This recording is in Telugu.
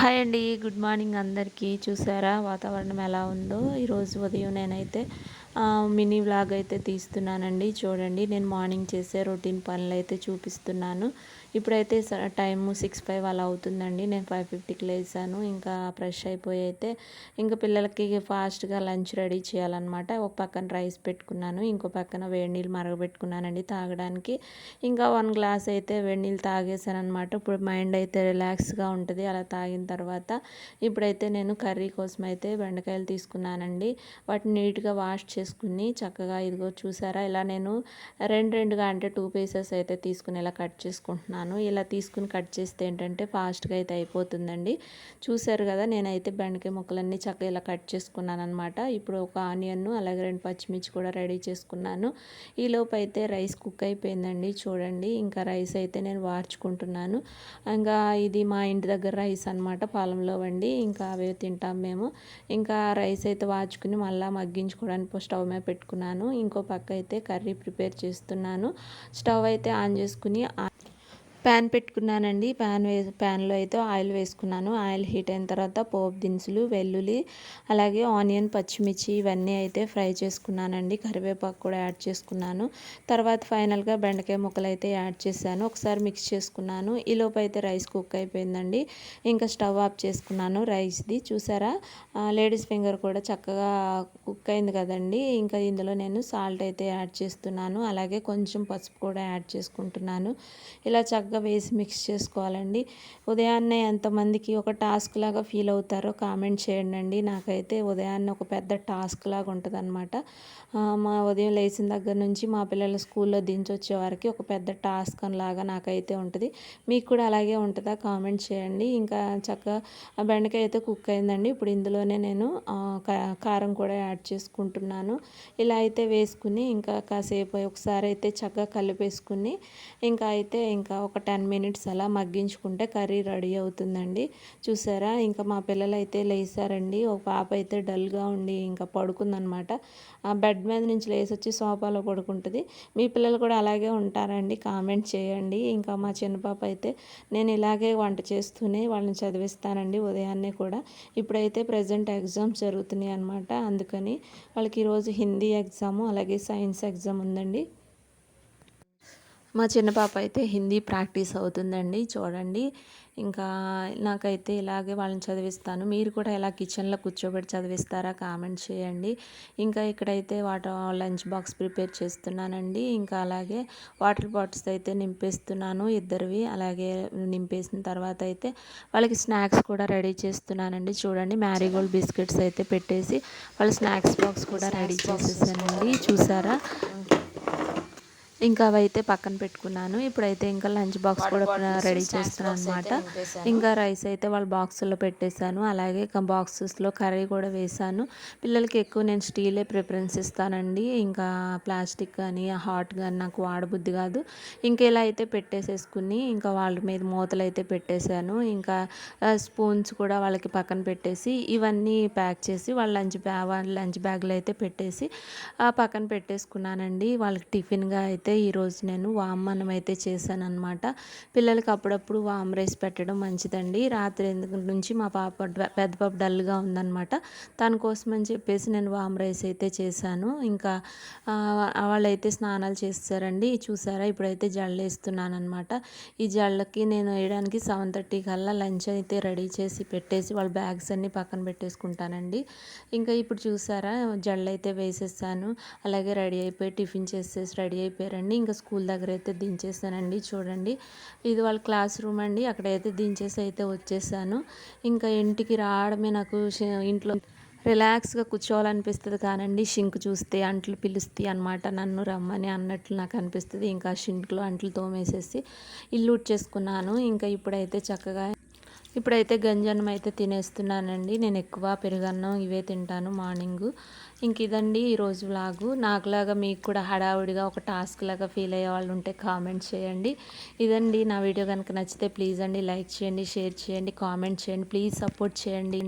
హాయ్ అండి గుడ్ మార్నింగ్ అందరికీ. చూసారా వాతావరణం ఎలా ఉందో? ఈరోజు ఉదయం నేనైతే మినీ వ్లాగ్ అయితే తీస్తున్నానండి. చూడండి నేను మార్నింగ్ చేసే రొటీన్ పనులు అయితే చూపిస్తున్నాను. ఇప్పుడైతే టైం సిక్స్ ఫైవ్ అలా అవుతుందండి. నేను ఫైవ్ ఫిఫ్టీకి లేసాను. ఇంకా ఫ్రెష్ అయిపోయి అయితే ఇంకా పిల్లలకి ఫాస్ట్గా లంచ్ రెడీ చేయాలన్నమాట. ఒక పక్కన రైస్ పెట్టుకున్నాను. ఇంకో పక్కన వేడి నీళ్ళు మరగబెట్టుకున్నానండి తాగడానికి. ఇంకా వన్ గ్లాస్ అయితే వేడి నీళ్ళు తాగేసాను అనమాట ఇప్పుడు మైండ్ అయితే రిలాక్స్గా ఉంటుంది. అలా తాగిన తర్వాత ఇప్పుడైతే నేను కర్రీ కోసం అయితే బెండకాయలు తీసుకున్నానండి. వాటిని నీట్గా వాష్ చేసుకుని చక్కగా ఇదిగో చూసారా? ఇలా నేను రెండు రెండుగా అంటే టూ పీసెస్ అయితే తీసుకుని ఇలా కట్ చేసుకుంటున్నాను. ఇలా తీసుకుని కట్ చేస్తే ఏంటంటే ఫాస్ట్గా అయితే అయిపోతుందండి. చూసారు కదా నేనైతే బెండకాయ ముక్కలన్నీ చక్కగా ఇలా కట్ చేసుకున్నాను అనమాట ఇప్పుడు ఒక ఆనియన్ అలాగే రెండు పచ్చిమిర్చి కూడా రెడీ చేసుకున్నాను. ఈలోపు అయితే రైస్ కుక్ అయిపోయిందండి. చూడండి ఇంకా రైస్ అయితే నేను వార్చుకుంటున్నాను. ఇంకా ఇది మా ఇంటి దగ్గర రైస్ అనమాట పాలంలో వండి ఇంకా అవే తింటాం మేము. ఇంకా రైస్ అయితే వాచుకుని మళ్ళీ మగ్గించుకోవడానికి స్టవ్ మీద పెట్టుకున్నాను. ఇంకో పక్క అయితే కర్రీ ప్రిపేర్ చేస్తున్నాను. స్టవ్ అయితే ఆన్ చేసుకుని ప్యాన్ పెట్టుకున్నానండి. ప్యాన్ వే ప్యాన్లో అయితే ఆయిల్ వేసుకున్నాను. ఆయిల్ హీట్ అయిన తర్వాత పోపు దినుసులు వెల్లుల్లి అలాగే ఆనియన్ పచ్చిమిర్చి ఇవన్నీ అయితే ఫ్రై చేసుకున్నానండి. కరివేపాకు కూడా యాడ్ చేసుకున్నాను. తర్వాత ఫైనల్గా బెండకాయ ముక్కలు అయితే యాడ్ చేశాను. ఒకసారి మిక్స్ చేసుకున్నాను. ఈలోపు అయితే రైస్ కుక్ అయిపోయిందండి. ఇంకా స్టవ్ ఆఫ్ చేసుకున్నాను. రైస్ది చూసారా? లేడీస్ ఫింగర్ కూడా చక్కగా కుక్ అయింది కదండి. ఇంకా ఇందులో నేను సాల్ట్ అయితే యాడ్ చేస్తున్నాను. అలాగే కొంచెం పసుపు కూడా యాడ్ చేసుకుంటున్నాను. ఇలా చక్క చక్కగా వేసి మిక్స్ చేసుకోవాలండి. ఉదయాన్నే ఎంతమందికి ఒక టాస్క్ లాగా ఫీల్ అవుతారో కామెంట్ చేయండి అండి నాకైతే ఉదయాన్నే ఒక పెద్ద టాస్క్ లాగా ఉంటుంది అనమాట మా ఉదయం లేచిన దగ్గర నుంచి మా పిల్లల స్కూల్లో దించొచ్చే వారికి ఒక పెద్ద టాస్క్ లాగా నాకైతే ఉంటుంది. మీకు కూడా అలాగే ఉంటుందా? కామెంట్ చేయండి. ఇంకా చక్కగా బెండకాయ అయితే కుక్ అయిందండి. ఇప్పుడు ఇందులోనే నేను కారం కూడా యాడ్ చేసుకుంటున్నాను. ఇలా అయితే వేసుకుని ఇంకా కాసేపు ఒకసారి అయితే చక్కగా కలిపేసుకుని ఇంకా అయితే ఇంకా ఒక టెన్ మినిట్స్ అలా మగ్గించుకుంటే కర్రీ రెడీ అవుతుందండి. చూసారా? ఇంకా మా పిల్లలు అయితే లేసారండి. ఒక పాప అయితే డల్గా ఉండి ఇంకా పడుకుందనమాట. ఆ బెడ్ మీద నుంచి లేసి వచ్చి సోఫాలో పడుకుంటుంది. మీ పిల్లలు కూడా అలాగే ఉంటారండి. కామెంట్ చేయండి. ఇంకా మా చిన్న పాప అయితే నేను ఇలాగే వంట చేస్తూనే వాళ్ళని చదివిస్తానండి ఉదయాన్నే కూడా. ఇప్పుడైతే ప్రజెంట్ ఎగ్జామ్స్ జరుగుతున్నాయి అనమాట అందుకని వాళ్ళకి ఈరోజు హిందీ ఎగ్జాము అలాగే సైన్స్ ఎగ్జామ్ ఉందండి. మా చిన్న పాప అయితే హిందీ ప్రాక్టీస్ అవుతుందండి చూడండి. ఇంకా నాకైతే ఇలాగే వాళ్ళని చదివిస్తాను. మీరు కూడా ఎలా కిచెన్లో కూర్చోబెట్టి చదివిస్తారా? కామెంట్ చేయండి. ఇంకా ఇక్కడైతే వాటర్ లంచ్ బాక్స్ ప్రిపేర్ చేస్తున్నానండి. ఇంకా అలాగే వాటర్ బాటిల్స్ అయితే నింపేస్తున్నాను ఇద్దరివి. అలాగే నింపేసిన తర్వాత అయితే వాళ్ళకి స్నాక్స్ కూడా రెడీ చేస్తున్నానండి. చూడండి మ్యారీగోల్డ్ బిస్కెట్స్ అయితే పెట్టేసి వాళ్ళ స్నాక్స్ బాక్స్ కూడా రెడీ చేసేసానండి. చూసారా? ఇంకా అవైతే పక్కన పెట్టుకున్నాను. ఇప్పుడైతే ఇంకా లంచ్ బాక్స్ కూడా రెడీ చేస్తున్నాను అనమాట ఇంకా రైస్ అయితే వాళ్ళ బాక్సుల్లో పెట్టేశాను. అలాగే బాక్సెస్లో కర్రీ కూడా వేశాను. పిల్లలకి ఎక్కువ నేను స్టీలే ప్రిఫరెన్స్ ఇస్తానండి. ఇంకా ప్లాస్టిక్ కానీ హాట్ కానీ నాకు వాడబుద్ధి కాదు. ఇంకా ఇలా అయితే పెట్టేసేసుకుని ఇంకా వాళ్ళ మీద మూతలు అయితే పెట్టేశాను. ఇంకా స్పూన్స్ కూడా వాళ్ళకి పక్కన పెట్టేసి ఇవన్నీ ప్యాక్ చేసి వాళ్ళ లంచ్ బ్యాగ్ లంచ్ బ్యాగ్లో అయితే పెట్టేసి పక్కన పెట్టేసుకున్నానండి. వాళ్ళకి టిఫిన్గా అయితే అయితే ఈరోజు నేను వామ్ అన్నం అయితే చేశాను అనమాట పిల్లలకి అప్పుడప్పుడు వామ్ రైస్ పెట్టడం మంచిదండి. రాత్రి నుంచి మా పాప పెద్ద పాప డల్గా ఉందనమాట తన కోసం అని చెప్పేసి నేను వామ్ రైస్ అయితే చేశాను. ఇంకా వాళ్ళైతే స్నానాలు చేస్తారండి. చూసారా? ఇప్పుడైతే జళ్ళు వేస్తున్నాను అనమాట ఈ జళ్ళకి నేను వేయడానికి సెవెన్ థర్టీ కల్లా లంచ్ అయితే రెడీ చేసి పెట్టేసి వాళ్ళ బ్యాగ్స్ అన్నీ పక్కన పెట్టేసుకుంటానండి. ఇంకా ఇప్పుడు చూసారా? జళ్ళు అయితే వేసేసాను. అలాగే రెడీ అయిపోయి టిఫిన్ చేసేసి రెడీ అయిపోయారండి. రండి ఇంకా స్కూల్ దగ్గర అయితే దించేసానండి చూడండి. ఇది వాళ్ళ క్లాస్ రూమ్ అండి. అక్కడైతే దించేసి అయితే వచ్చేసాను. ఇంకా ఇంటికి రావడమే నాకు ఇంట్లో రిలాక్స్గా కూర్చోవాలనిపిస్తుంది కానండి. షింక్ చూస్తే అంట్లు పిలుస్తాయి అనమాట నన్ను రమ్మని అన్నట్లు నాకు అనిపిస్తుంది. ఇంకా షింక్లో అంట్లు తోమేసేసి ఇల్లు ఉడ్చేసుకున్నాను ఇంకా ఇప్పుడైతే చక్కగా ఇప్పుడైతే గంజన్నం అయితే తినేస్తున్నానండి. నేను ఎక్కువ పెరుగన్నం ఇవే తింటాను మార్నింగ్. ఇంక ఇదండి ఈరోజు వ్లాగు. నాకులాగా మీకు కూడా హడావుడిగా ఒక టాస్క్ లాగా ఫీల్ అయ్యే వాళ్ళు ఉంటే కామెంట్ చేయండి. ఇదండి నా వీడియో కనుక నచ్చితే ప్లీజ్ అండి లైక్ చేయండి షేర్ చేయండి కామెంట్ చేయండి ప్లీజ్ సపోర్ట్ చేయండి.